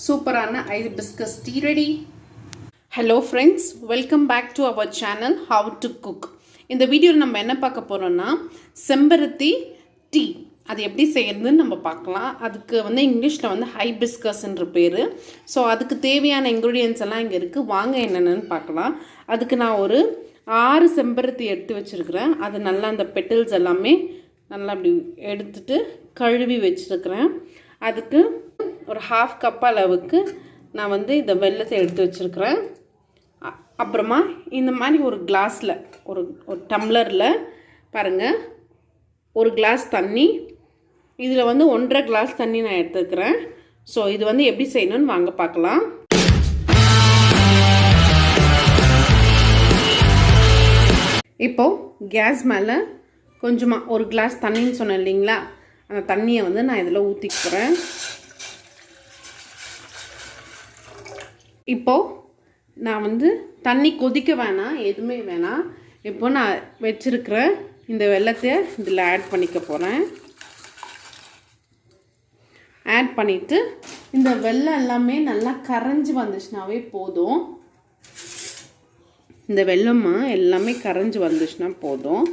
சூப்பரான hibiscus tea ready. Hello friends welcome back to our channel how to cook இந்த வீடியோவில் நம்ம என்ன பார்க்க போகிறோம்னா செம்பருத்தி டீ. அது எப்படி செய்யறதுன்னு நம்ம பார்க்கலாம். அதுக்கு வந்து இங்கிலீஷில் வந்து ஹை பிஸ்கஸ்ன்ற பேர். ஸோ அதுக்கு தேவையான இன்க்ரீடியன்ஸ் எல்லாம் இங்கே இருக்குது வாங்க என்னென்னு பார்க்கலாம். அதுக்கு நான் ஒரு ஆறு செம்பருத்தி எடுத்து வச்சுருக்கிறேன். அது நல்லா அந்த பெட்டில்ஸ் எல்லாமே நல்லா அப்படி எடுத்துட்டு கழுவி வச்சுருக்கிறேன். அதுக்கு ஒரு ஹாஃப் கப் அளவுக்கு நான் வந்து இந்த வெள்ளத்தை எடுத்து வச்சுருக்கிறேன். அப்புறமா இந்த மாதிரி ஒரு கிளாஸில் ஒரு ஒரு டம்ளரில் பாருங்கள் ஒரு கிளாஸ் தண்ணி. இதில் வந்து ஒன்றரை கிளாஸ் தண்ணி நான் எடுத்துக்கிறேன். ஸோ இது வந்து எப்படி செய்யணும்னு வாங்க பார்க்கலாம். இப்போது கேஸ் மேலே கொஞ்சமாக ஒரு கிளாஸ் தண்ணின்னு சொன்னேன் இல்லைங்களா? அந்த தண்ணியை வந்து நான் இதில் ஊற்றிக்கிறேன் போகிறேன் இப்போது நான் வந்து தண்ணி கொதிக்க வேணாம் எதுவுமே வேணாம். இப்போ நான் வச்சிருக்கிற இந்த வெள்ளத்தை இதில் ஆட் பண்ணிக்க போகிறேன் ஆட் பண்ணிவிட்டு இந்த வெள்ளம் எல்லாமே நல்லா கரைஞ்சி வந்துச்சுனாவே போதும். இந்த வெள்ளமாக எல்லாமே கரைஞ்சி வந்துச்சுன்னா போதும்.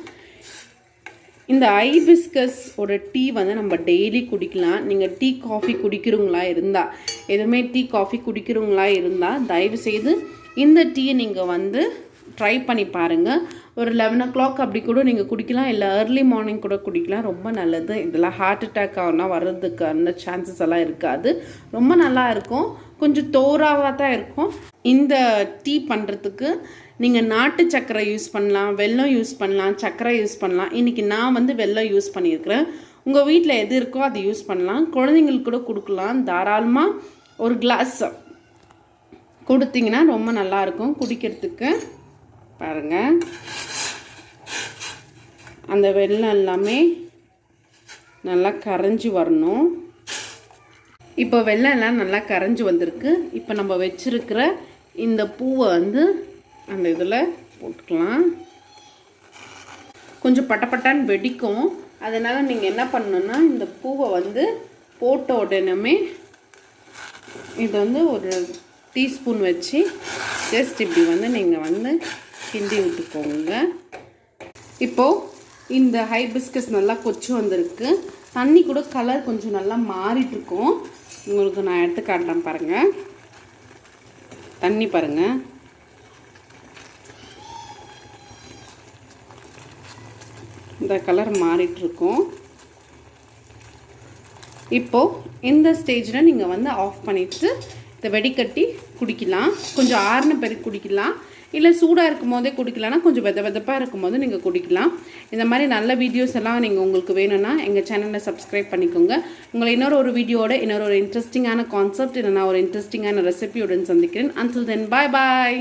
இந்த ஐபிஸ்கஸ் ஒரு டீ வந்து நம்ம டெய்லி குடிக்கலாம். நீங்கள் டீ காஃபி குடிக்கிறவங்களா இருந்தால் எதுவுமே டீ காஃபி குடிக்கிறவங்களா இருந்தால் தயவுசெய்து இந்த டீயை நீங்கள் வந்து ட்ரை பண்ணி பாருங்கள் ஒரு லெவன் ஓ கிளாக் அப்படி கூட நீங்கள் குடிக்கலாம். இல்லை ஏர்லி மார்னிங் கூட குடிக்கலாம். ரொம்ப நல்லது. இதெல்லாம் ஹார்ட் அட்டாக் ஆகுனா வர்றதுக்கான சான்சஸ் எல்லாம் இருக்காது. ரொம்ப நல்லா இருக்கும். கொஞ்சம் தோறாக தான் இருக்கும். இந்த டீ பண்ணுறதுக்கு நீங்கள் நாட்டு சர்க்கரை யூஸ் பண்ணலாம். வெல்லம் யூஸ் பண்ணலாம். சர்க்கரை யூஸ் பண்ணலாம். இன்றைக்கி நான் வந்து வெல்லம் யூஸ் பண்ணியிருக்கிறேன். உங்கள் வீட்டில் எது இருக்கோ அதை யூஸ் பண்ணலாம். குழந்தைங்களுக்கு கூட கொடுக்கலாம். தாராளமாக ஒரு கிளாஸ் கொடுத்தீங்கன்னா ரொம்ப நல்லாயிருக்கும் குடிக்கிறதுக்கு. பாருங்கள் அந்த வெள்ளம் எல்லாமே நல்லா கரைஞ்சி வரணும். இப்போ வெள்ளம் எல்லாம் நல்லா கரைஞ்சி வந்திருக்கு. இப்போ நம்ம வச்சுருக்கிற இந்த பூவை வந்து அந்த இதில் போட்டுக்கலாம். கொஞ்சம் பட்டப்பட்டான்னு வெடிக்கும். அதனால் நீங்கள் என்ன பண்ணணுன்னா இந்த பூவை வந்து போட்ட உடனே இது வந்து ஒரு டீஸ்பூன் வச்சு ஜஸ்ட் இப்படி வந்து நீங்கள் வந்து கிண்டி விட்டுக்கோங்க இப்போது இந்த ஹைபிஸ்கஸ் நல்லா கொச்சி வந்திருக்கு. தண்ணி கூட கலர் கொஞ்சம் நல்லா மாறிட்டு இருக்கும் உங்களுக்கு நான் எடுத்து காட்டுறேன் பாருங்கள் தண்ணி பாருங்கள் இந்த கலர் மாறிட்டுருக்கோம். இப்போது இந்த ஸ்டேஜில் நீங்கள் வந்து ஆஃப் பண்ணிவிட்டு இதை வெடிக்கட்டி குடிக்கலாம். கொஞ்சம் ஆறுன பிறகு குடிக்கலாம். இல்லை சூடாக இருக்கும் போதே குடிக்கலாம்னா கொஞ்சம் வெத வெதப்பாக இருக்கும் போது நீங்கள் குடிக்கலாம். இந்த மாதிரி நல்ல வீடியோஸ் எல்லாம் நீங்கள் உங்களுக்கு வேணும்னா எங்கள் சேனலை சப்ஸ்கிரைப் பண்ணிக்கோங்க. உங்களை இன்னொரு ஒரு வீடியோட இன்னொரு ஒரு இன்ட்ரெஸ்டிங்கான கான்செப்ட் இல்லைனா ஒரு இன்ட்ரெஸ்டிங்கான ரெசிபியுடன் சந்திக்கிறேன். அன்டில் தென் பாய் பாய்